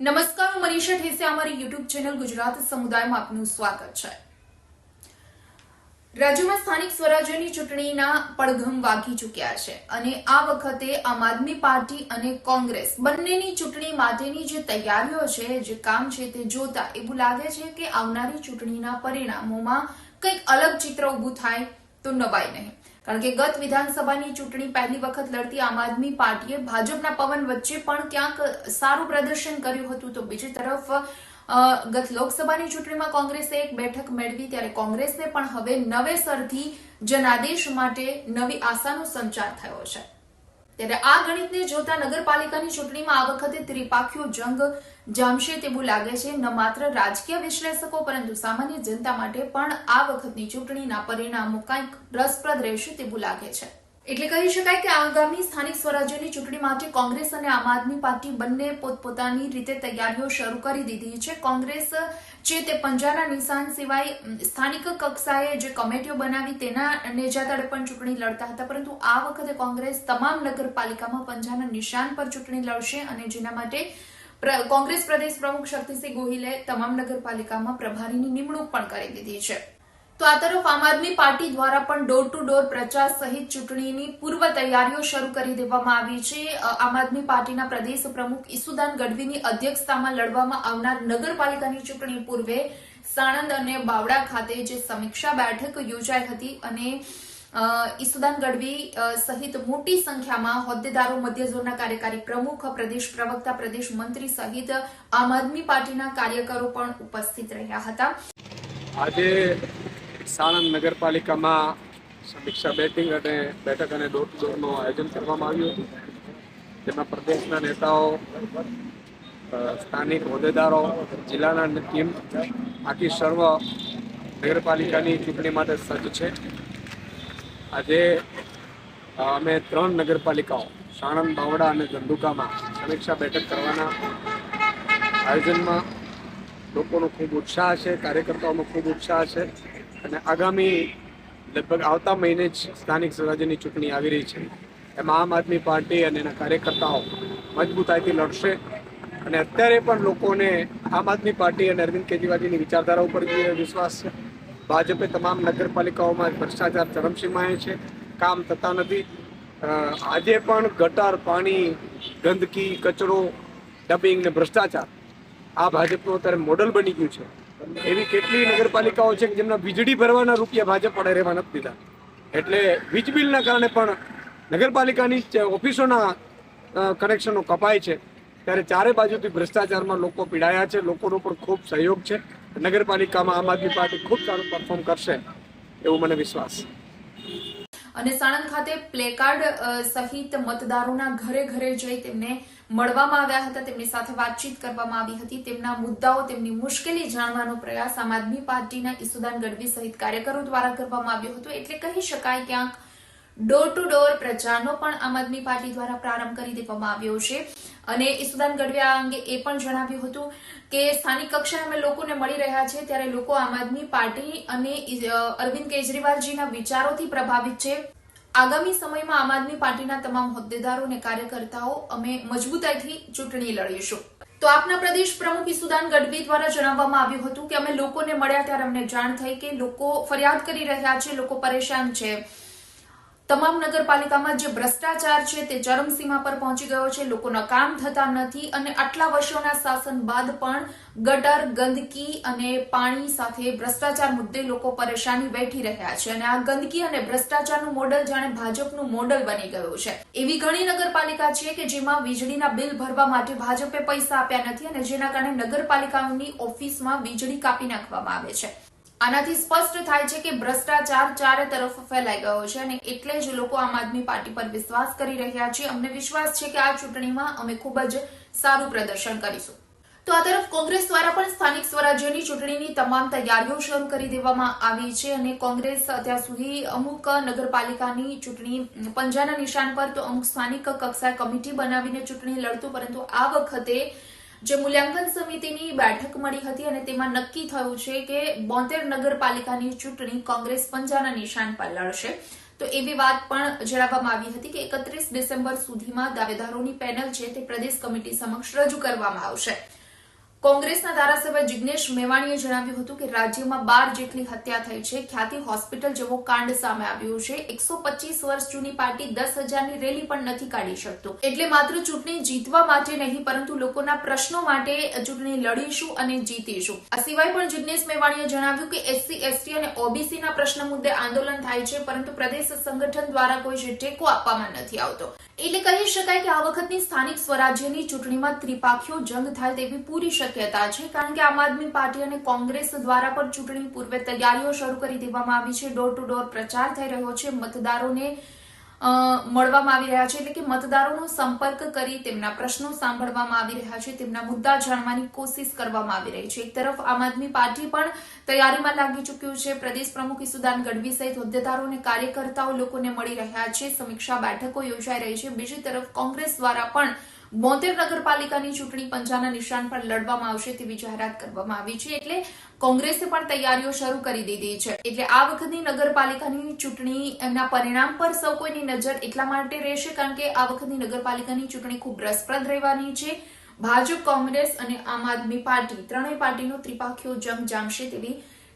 નમસ્કાર, હું મનીષા ઠેસે અમારી યુટ્યુબ ચેનલ ગુજરાત સમુદાયમાં આપનું સ્વાગત છે. રાજ્યમાં સ્થાનિક સ્વરાજ્યની ચૂંટણીના પડઘમ વાગી ચૂક્યા છે અને આ વખતે આમ આદમી પાર્ટી અને કોંગ્રેસ બંનેની ચૂંટણી માટેની જે તૈયારીઓ છે, જે કામ છે તે જોતા એવું લાગે છે કે આવનારી ચૂંટણીના પરિણામોમાં કંઈક અલગ ચિત્ર ઊભું થાય તો નવાય નહીં. કારણ કે ગત વિધાનસભાની ચૂંટણી પહેલી વખત લડતી આમ આદમી પાર્ટીએ ભાજપના પવન વચ્ચે પણ ક્યાંક સારું પ્રદર્શન કર્યું હતું. તો બીજી તરફ ગત લોકસભાની ચૂંટણીમાં કોંગ્રેસે એક બેઠક મેળવી, ત્યારે કોંગ્રેસને પણ હવે નવેસરથી જનાદેશ માટે નવી આશાનો સંચાર થયો છે. ત્યારે આ ગણિતને જોતા નગરપાલિકાની ચૂંટણીમાં આ વખતે ત્રિપાખીઓ જંગ જામશે તેવું લાગે છે. ન માત્ર રાજકીય વિશ્લેષકો, પરંતુ સામાન્ય જનતા માટે પણ આ વખતની ચૂંટણીના પરિણામો કંઈક રસપ્રદ રહેશે તેવું લાગે છે. એટલે કહી શકાય કે આગામી સ્થાનિક સ્વરાજ્યની ચૂંટણી માટે કોંગ્રેસ અને આમ આદમી પાર્ટી બંને પોતપોતાની રીતે તૈયારીઓ શરૂ કરી દીધી છે. કોંગ્રેસ છે તે પંજાના નિશાન સિવાય સ્થાનિક કક્ષાએ જે કમિટીઓ બનાવી તેના નેજા તળે પણ ચૂંટણી લડતા હતા. પરંતુ આ વખતે કોંગ્રેસ તમામ નગરપાલિકામાં પંજાના નિશાન પર ચૂંટણી લડશે અને જેના માટે કોંગ્રેસ પ્રદેશ પ્રમુખ શક્તિસિંહ ગોહિલે તમામ નગરપાલિકામાં પ્રભારીની નિમણૂક પણ કરી દીધી છે. તો આ તરફ આમ આદમી પાર્ટી દ્વારા પણ ડોર ટુ ડોર પ્રચાર સહિત ચૂંટણીની પૂર્વ તૈયારીઓ શરૂ કરી દેવામાં આવી છે. આમ આદમી પાર્ટીના પ્રદેશ પ્રમુખ ઈસુદાન ગઢવીની અધ્યક્ષતામાં લડવામાં આવનાર નગરપાલિકાની ચૂંટણી પૂર્વે સાણંદ અને બાવડા ખાતે જે સમીક્ષા બેઠક યોજાઈ હતી અને ઈસુદાન ગઢવી સહિત મોટી સંખ્યામાં હોદ્દેદારો મધ્ય ઝોનના કાર્યકારી પ્રમુખ, પ્રદેશ પ્રવક્તા, પ્રદેશ મંત્રી સહિત આમ આદમી પાર્ટીના કાર્યકરો પણ ઉપસ્થિત રહ્યા હતા. આજે સાણંદ નગરપાલિકામાં સમીક્ષા બેટિંગ અને બેઠક અને ડોર ટુ ડોરનું આયોજન કરવામાં આવ્યું હતું. જેમાં પ્રદેશના નેતાઓ સ્થાનિક હોદ્દેદારો, જિલ્લાના ટીમ આખી સર્વ નગરપાલિકાની ચૂંટણી માટે સજ્જ છે. આજે અમે ત્રણ નગરપાલિકાઓ, સાણંદ બાવડા અને ધંધુકામાં સમીક્ષા બેઠક કરવાના આયોજનમાં લોકોનો ખૂબ ઉત્સાહ છે, કાર્યકર્તાઓનો ખૂબ ઉત્સાહ છે. અને આગામી લગભગ આવતા મહિને જ સ્થાનિક સ્વરાજ્યની ચૂંટણી આવી રહી છે. એમાં આમ આદમી પાર્ટી અને એના કાર્યકર્તાઓ મજબૂતાઈથી લડશે અને અત્યારે પણ લોકોને આમ આદમી પાર્ટી અને અરવિંદ કેજરીવાલજીની વિચારધારા ઉપર જે વિશ્વાસ છે, ભાજપે તમામ નગરપાલિકાઓમાં ભ્રષ્ટાચાર ચરમસીમાએ છે, કામ થતા નથી. આજે પણ ગટર, પાણી, ગંદકી, કચરો, ડબિંગ ને ભ્રષ્ટાચાર આ ભાજપનું અત્યારે મોડલ બની ગયું છે. એવી કેટલી નગરપાલિકાઓ છે કે જેમના વીજળી ભરવાના રૂપિયા ભાજપ પડે રહેવા નથી દીધા. એટલે વીજ બિલના કારણે પણ નગરપાલિકાની ઓફિસોના કનેક્શનો કપાય છે. ત્યારે ચારે બાજુથી ભ્રષ્ટાચારમાં લોકો પીડાયા છે. લોકોનો પણ ખૂબ સહયોગ છે. નગરપાલિકામાં આમ આદમી પાર્ટી ખૂબ સારું પરફોર્મ કરશે એવો મને વિશ્વાસ અને સાણંદ ખાતે પ્લેકાર્ડ સહિત મતદારોના ઘરે ઘરે જઈ તેમને મળવામાં આવ્યા હતા. તેમની સાથે વાતચીત કરવામાં આવી હતી. તેમના મુદ્દાઓ, તેમની મુશ્કેલી જાણવાનો પ્રયાસ આમ આદમી પાર્ટીના ઈસુદાન ગઢવી સહિત કાર્યકરો દ્વારા કરવામાં આવ્યો હતો. એટલે કહી શકાય ક્યાંક ડોર ટુ ડોર પ્રચારનો પણ આમ આદમી પાર્ટી દ્વારા પ્રારંભ કરી દેવામાં આવ્યો છે. અને ઈસુદાન ગઢવી આ અંગે એ પણ જણાવ્યું હતું કે સ્થાનિક કક્ષાએ અમે લોકોને મળી રહ્યા છે, ત્યારે લોકો આમ આદમી પાર્ટી અને અરવિંદ કેજરીવાલજીના વિચારોથી પ્રભાવિત છે. આગામી સમયમાં આમ આદમી પાર્ટીના તમામ હોદ્દેદારો અને કાર્યકર્તાઓ અમે મજબૂતાઈથી ચૂંટણી લડીશું. તો આપના પ્રદેશ પ્રમુખ ઈસુદાન ગઢવી દ્વારા જણાવવામાં આવ્યું હતું કે અમે લોકોને મળ્યા ત્યારે અમને જાણ થઈ કે લોકો ફરિયાદ કરી રહ્યા છે, લોકો પરેશાન છે. તમામ નગરપાલિકામાં જે ભ્રષ્ટાચાર છે તે ચરમસીમા પર પહોંચી ગયો છે. લોકોના કામ થતા નથી અને આટલા વર્ષોના શાસન બાદ પણ ગટર, ગંદકી અને પાણી સાથે ભ્રષ્ટાચાર મુદ્દે લોકો પરેશાની વેઠી રહ્યા છે અને આ ગંદકી અને ભ્રષ્ટાચારનું મોડલ જાણે ભાજપનું મોડલ બની ગયું છે. એવી ઘણી નગરપાલિકા છે કે જેમાં વીજળીના બિલ ભરવા માટે ભાજપે પૈસા આપ્યા નથી અને જેના કારણે નગરપાલિકાઓની ઓફિસમાં વીજળી કાપી નાખવામાં આવે છે. આનાથી સ્પષ્ટ થાય છે કે ભ્રષ્ટાચાર ચારે તરફ ફેલાઈ ગયો છે અને એટલે જ લોકો આમ આદમી પાર્ટી પર વિશ્વાસ કરી રહ્યા છે. અમને વિશ્વાસ છે કે આ ચૂંટણીમાં અમે ખૂબ જ સારું પ્રદર્શન કરીશું. તો આ તરફ કોંગ્રેસ દ્વારા પણ સ્થાનિક સ્વરાજ્યની ચૂંટણીની તમામ તૈયારીઓ શરૂ કરી દેવામાં આવી છે અને કોંગ્રેસ અત્યાર સુધી અમુક નગરપાલિકાની ચૂંટણી પંજાના નિશાન પર તો અમુક સ્થાનિક કક્ષાએ કમિટી બનાવીને ચૂંટણી લડતું, પરંતુ આ વખતે જે મૂલ્યાંકન સમિતિની બેઠક મળી હતી અને તેમાં નક્કી થયું છે કે બોતેર નગરપાલિકાની ચૂંટણી કોંગ્રેસ પંજાના નિશાન પર લડશે. તો એવી વાત પણ જણાવવામાં આવી હતી કે એકત્રીસ ડિસેમ્બર સુધીમાં દાવેદારોની પેનલ છે તે પ્રદેશ કમિટી સમક્ષ રજૂ કરવામાં આવશે. કોંગ્રેસના ધારાસભ્ય જિજ્ઞેશ મેવાણીએ જણાવ્યું હતું કે રાજ્યમાં બાર જેટલી હત્યા થઈ છે, ખ્યાતિ હોસ્પિટલ જેવો કાંડ સામે આવ્યો છે. એકસો પચીસ વર્ષ જૂની પાર્ટી દસ હજારની રેલી પણ નથી કાઢી શકતો. એટલે માત્ર ચૂંટણી જીતવા માટે નહીં, પરંતુ લોકોના પ્રશ્નો માટે ચૂંટણી લડીશું અને જીતીશું. આ સિવાય પણ જિજ્ઞેશ મેવાણીએ જણાવ્યું કે એસસી, એસટી અને ઓબીસી ના પ્રશ્ન મુદ્દે આંદોલન થાય છે, પરંતુ પ્રદેશ સંગઠન દ્વારા કોઈ ટેકો આપવામાં નથી આવતો. એટલે કહી શકાય કે આ વખતની સ્થાનિક સ્વરાજ્યની ચૂંટણીમાં ત્રિપાખીઓ જંગ થાય તેવી પૂરી શક્યતા છે, કારણ કે આમ આદમી પાર્ટી અને કોંગ્રેસ દ્વારા પણ ચૂંટણી પૂર્વે તૈયારીઓ શરૂ કરી દેવામાં આવી છે. ડોર ટુ ડોર પ્રચાર થઈ રહ્યો છે. મતદારોને મળવામાં આવી રહ્યા છે એટલે કે મતદારોનો સંપર્ક કરી તેમના પ્રશ્નો સાંભળવામાં આવી રહ્યા છે, તેમના મુદ્દા જાણવાની કોશિશ કરવામાં આવી રહી છે. એક તરફ આમ આદમી પાર્ટી પણ તૈયારીમાં લાગી ચૂક્યું છે. પ્રદેશ પ્રમુખ ઈસુદાન ગઢવી સહિત હોદ્દેદારો અને કાર્યકર્તાઓ લોકોને મળી રહ્યા છે. સમીક્ષા બેઠકો યોજાઈ રહી છે. બીજી તરફ કોંગ્રેસ દ્વારા પણ બોતેર નગરપાલિકાની ચૂંટણી પંચાના નિશાન પર લડવામાં આવશે તેવી જાહેરાત કરવામાં આવી છે એટલે કોંગ્રેસે પણ તૈયારીઓ શરૂ કરી દીધી છે. એટલે આ વખતની નગરપાલિકાની ચૂંટણી એમના પરિણામ પર સૌ કોઈની નજર એટલા માટે રહેશે કારણ કે આ વખતની નગરપાલિકાની ચૂંટણી ખૂબ રસપ્રદ રહેવાની છે. ભાજપ, કોંગ્રેસ અને આમ આદમી પાર્ટી ત્રણેય પાર્ટીનો ત્રિપાખીઓ જંગ જામશે તેવી